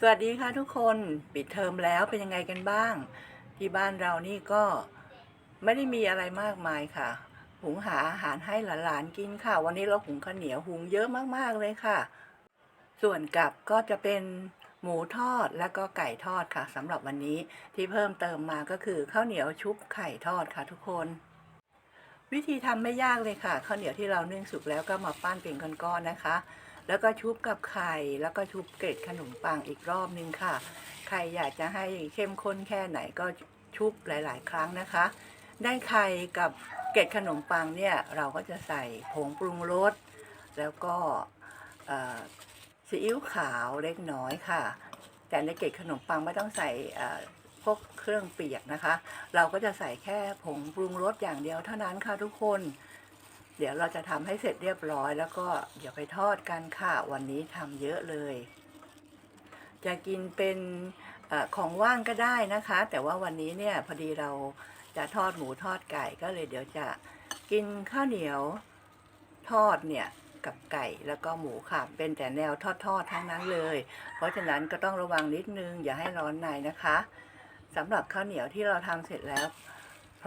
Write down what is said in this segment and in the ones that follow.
สวัสดีค่ะทุกคนปิดเทอมแล้วเป็นยังไงกันบ้าง ที่บ้านเรานี่ก็ไม่ได้มีอะไรมากมายค่ะ หุงหาอาหารให้หลานๆกินค่ะ วันนี้เราหุงข้าวเหนียวหุงเยอะมากๆเลยค่ะ ส่วนกับก็จะเป็นหมูทอดและก็ไก่ทอดค่ะสำหรับวันนี้ที่เพิ่มเติมมาก็คือข้าวเหนียวชุบไข่ทอดค่ะทุกคน วิธีทำไม่ยากเลยค่ะข้าวเหนียวที่เรานึ่งสุกแล้วก็มาปั้นเป็นก้อนๆนะคะ แล้วก็ชุบกับไข่ แล้วก็ชุบเกล็ดขนมปังอีกรอบนึงค่ะ ใครอยากจะให้เข้มข้นแค่ไหนก็ชุบหลาย ๆ ครั้งนะคะ ได้ไข่กับเกล็ดขนมปังเนี่ยเราก็จะใส่ผงปรุงรสแล้วก็ซีอิ๊วขาวเล็กน้อยค่ะ แต่ในเกล็ดขนมปังไม่ต้องใส่พวกเครื่องเปียกนะคะ เราก็จะใส่แค่ผงปรุงรสอย่างเดียวเท่านั้นค่ะทุกคน เดี๋ยวเราจะทำให้เสร็จเรียบร้อยแล้วก็เดี๋ยวไปทอดกันค่ะ วันนี้ทำเยอะเลย จะกินเป็นอของว่างก็ได้นะคะ แต่ว่าวันนี้เนี่ยพอดีเราจะทอดหมูทอดไก่ก็เลยเดี๋ยวจะกินข้าวเหนียวทอดเนี่ยกับไก่แล้วก็หมูค่ะ เป็นแต่แนวทอดๆทั้งนั้นเลย เพราะฉะนั้นก็ต้องระวังนิดนึงอย่าให้ร้อนในนะคะสำหรับข้าวเหนียวที่เราทำเสร็จแล้ว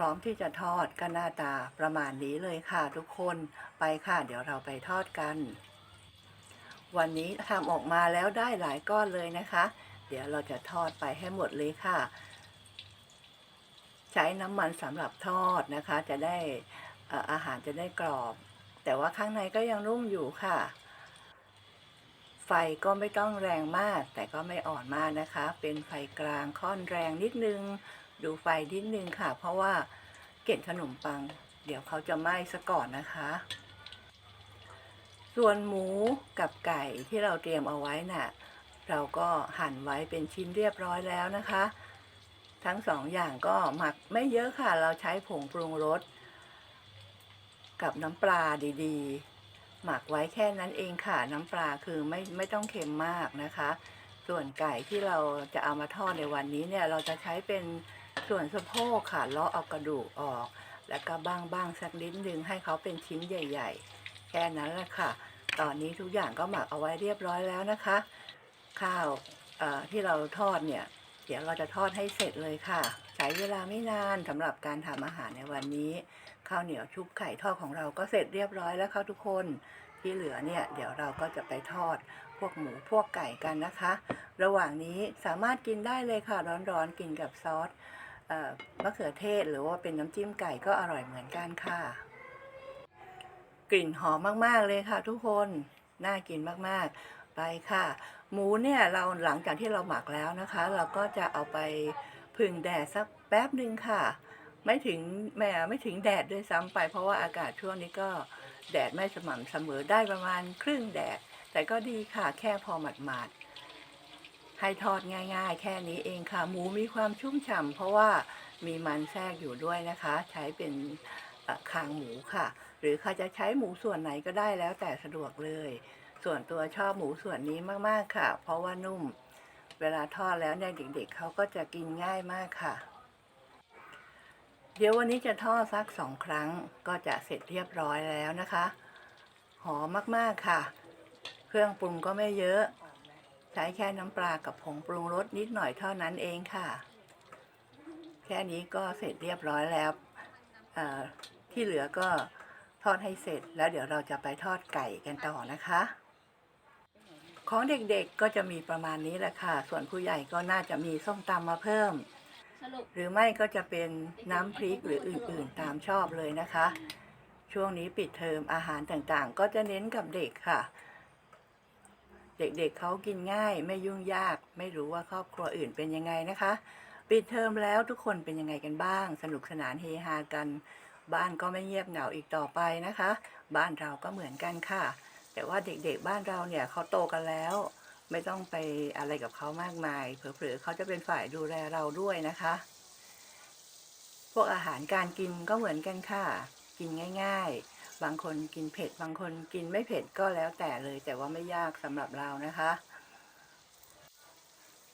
ร้อมที่จะทอดก็หน้าตาประมาณนี้เลยค่ะทุกคนไปค่ะ เดี๋ยวเราไปทอดกัน วันนี้ทำออกมาแล้วได้หลายก้อนเลยนะคะ เดี๋ยวเราจะทอดไปให้หมดเลยค่ะ ใช้น้ำมันสำหรับทอดนะคะ จะได้เอ่ออาหารจะได้กรอบ แต่ว่าข้างในก็ยังนุ่มอยู่ค่ะ ไฟก็ไม่ต้องแรงมาก แต่ก็ไม่อ่อนมากนะคะ เป็นไฟกลางค่อนแรงนิดนึง ดูไฟนิดนึงค่ะ เพราะว่าเกล็ดขนมปัง เดี๋ยวเขาจะไหม้ซะก่อนนะคะ ส่วนหมูกับไก่ที่เราเตรียมเอาไว้น่ะ เราก็หั่นไว้เป็นชิ้นเรียบร้อยแล้วนะคะ ทั้งสองอย่างก็หมักไม่เยอะค่ะ เราใช้ผงปรุงรสกับน้ำปลาดีๆ หมักไว้แค่นั้นเองค่ะ น้ำปลาคือไม่ไม่ต้องเค็มมากนะคะ ส่วนไก่ที่เราจะเอามาทอดในวันนี้เนี่ย เราจะใช้เป็น ส่วนสะโพกค่ะเลาะเอากระดูกออก แล้วก็บ้างบ้างๆสักนิดนึงให้เขาเป็นชิ้นใหญ่ ๆ แค่นั้นแหละค่ะ ตอนนี้ทุกอย่างก็หมักเอาไว้เรียบร้อยแล้วนะคะ ข้าวที่เราทอดเนี่ย เดี๋ยวเราจะทอดให้เสร็จเลยค่ะ ใช้เวลาไม่นานสำหรับการทำอาหารในวันนี้ ข้าวเหนียวชุบไข่ทอดของเราก็เสร็จเรียบร้อยแล้วค่ะทุกคนที่เหลือเนี่ยเดี๋ยวเราก็จะไปทอดพวกหมูพวกไก่กันนะคะ ระหว่างนี้สามารถกินได้เลยค่ะ ร้อนๆกินกับซอส มะเขือเทศหรือว่าเป็นน้ำจิ้มไก่ก็อร่อยเหมือนกันค่ะ กลิ่นหอมมากๆเลยค่ะ ทุกคนน่ากินมากๆไปค่ะ หมูเนี่ยเราหลังจากที่เราหมักแล้วนะคะ เราก็จะเอาไปพึ่งแดดสักแป๊บหนึ่งค่ะ ไม่ถึงแม่ไม่ถึงแดดด้วยซ้ำไป เพราะว่าอากาศช่วงนี้ก็แดดไม่สม่ำเสมอได้ประมาณครึ่งแดด แต่ก็ดีค่ะแค่พอหมาดๆ ให้ทอดง่ายๆ แค่นี้เองค่ะ หมูมีความชุ่มฉ่ำเพราะว่ามีมันแทรกอยู่ด้วยนะคะ ใช้เป็นคางหมูค่ะ หรือใครจะใช้หมูส่วนไหนก็ได้แล้วแต่สะดวกเลย ส่วนตัวชอบหมูส่วนนี้มากๆค่ะ เพราะว่านุ่ม เวลาทอดแล้วเนี่ยเด็กๆเขาก็จะกินง่ายมากค่ะ เดี๋ยววันนี้จะทอดสักสองครั้งก็จะเสร็จเรียบร้อยแล้วนะคะ หอมมากๆค่ะ เครื่องปรุงก็ไม่เยอะ ใช้แค่น้ำปลากับผงปรุงรสนิดหน่อยเท่านั้นเองค่ะ แค่นี้ก็เสร็จเรียบร้อยแล้วที่เหลือก็ทอดให้เสร็จแล้วเดี๋ยวเราจะไปทอดไก่กันต่อนะคะ ของเด็กๆก็จะมีประมาณนี้แหละค่ะ ส่วนผู้ใหญ่ก็น่าจะมีส้มตำมาเพิ่ม หรือไม่ก็จะเป็นน้ำพริกหรืออื่นๆตามชอบเลยนะคะ ช่วงนี้ปิดเทอมอาหารต่างๆ ก็จะเน้นกับเด็กค่ะ เด็กๆเเขากินง่ายไม่ยุ่งยาก ไม่รู้ว่าครอบครัวอื่นเป็นยังไงนะคะ ปิดเทอมแล้วทุกคนเป็นยังไงกันบ้าง สนุกสนานเฮฮากัน บ้านก็ไม่เงียบเหงาอีกต่อไปนะคะ บ้านเราก็เหมือนกันค่ะ แต่ว่าเด็กๆบ้านเราเนี่ยเขาโตกันแล้ว ไม่ต้องไปอะไรกับเขามากมายเผลอๆเขาจะเป็นฝ่ายดูแลเราด้วยนะคะ พวกอาหารการกินก็เหมือนกันค่ะ กินง่าย ๆ บางคนกินเผ็ด บางคนกินไม่เผ็ดก็แล้วแต่เลย แต่ว่าไม่ยากสำหรับเรานะคะ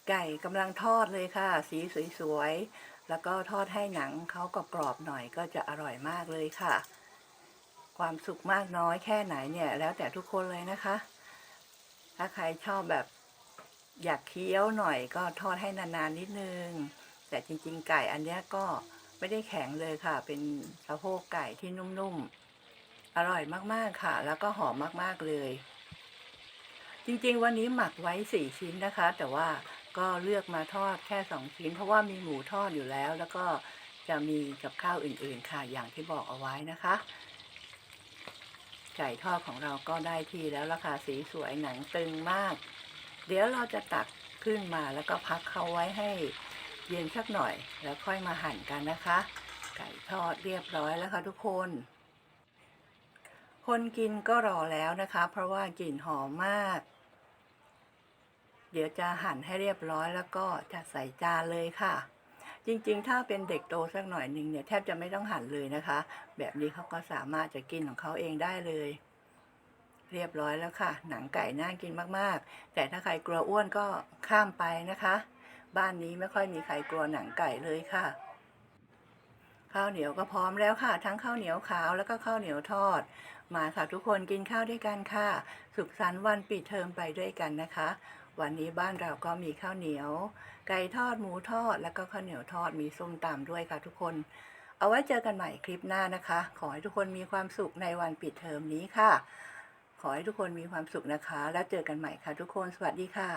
ไก่กำลังทอดเลยค่ะ สีสวยๆ แล้วก็ทอดให้หนังเขากรอบๆหน่อยก็จะอร่อยมากเลยค่ะ ความสุขมากน้อยแค่ไหนเนี่ย แล้วแต่ทุกคนเลยนะคะ ถ้าใครชอบแบบอยากเคี้ยวหน่อยก็ทอดให้นานๆนิดนึง แต่จริงๆ ไก่อันนี้ก็ไม่ได้แข็งเลยค่ะ เป็นสะโพกไก่ที่นุ่มๆ อร่อยมากๆค่ะ แล้วก็หอมมากๆเลย จริงๆ วันนี้หมักไว้สี่ชิ้นนะคะ แต่ว่าก็เลือกมาทอดแค่สองชิ้น เพราะว่ามีหมูทอดอยู่แล้ว แล้วก็จะมีกับข้าวอื่นๆค่ะ อย่างที่บอกเอาไว้นะคะไก่ทอดของเราก็ได้ที่แล้วราคาสีสวยหนังตึงมาก เดี๋ยวเราจะตักขึ้นมาแล้วก็พักเขาไว้ให้เย็นสักหน่อย แล้วค่อยมาหั่นกันนะคะ ไก่ทอดเรียบร้อยแล้วค่ะทุกคน คนกินก็รอแล้วนะคะ เพราะว่ากลิ่นหอมมาก เดี๋ยวจะหั่นให้เรียบร้อยแล้วก็จะใส่จานเลยค่ะ จริงๆ ถ้าเป็นเด็กโตสักหน่อยหนึ่งเนี่ยแทบจะไม่ต้องหั่นเลยนะคะ แบบนี้เขาก็สามารถจะกินของเขาเองได้เลย เรียบร้อยแล้วค่ะ หนังไก่น่ากินมากๆ แต่ถ้าใครกลัวอ้วนก็ข้ามไปนะคะ บ้านนี้ไม่ค่อยมีใครกลัวหนังไก่เลยค่ะ ข้าวเหนียวก็พร้อมแล้วค่ะ ทั้งข้าวเหนียวขาวแล้วก็ข้าวเหนียวทอด มาค่ะทุกคนกินข้าวด้วยกันค่ะ สุขสันต์วันปิดเทอมไปด้วยกันนะคะ วันนี้บ้านเราก็มีข้าวเหนียว ไก่ทอดหมูทอด แล้วก็ข้าวเหนียวทอดมีส้มตำด้วยค่ะทุกคน เอาไว้เจอกันใหม่คลิปหน้านะคะ ขอให้ทุกคนมีความสุขในวันปิดเทอมนี้ค่ะ ขอให้ทุกคนมีความสุขนะคะ แล้วเจอกันใหม่ค่ะทุกคนสวัสดีค่ะ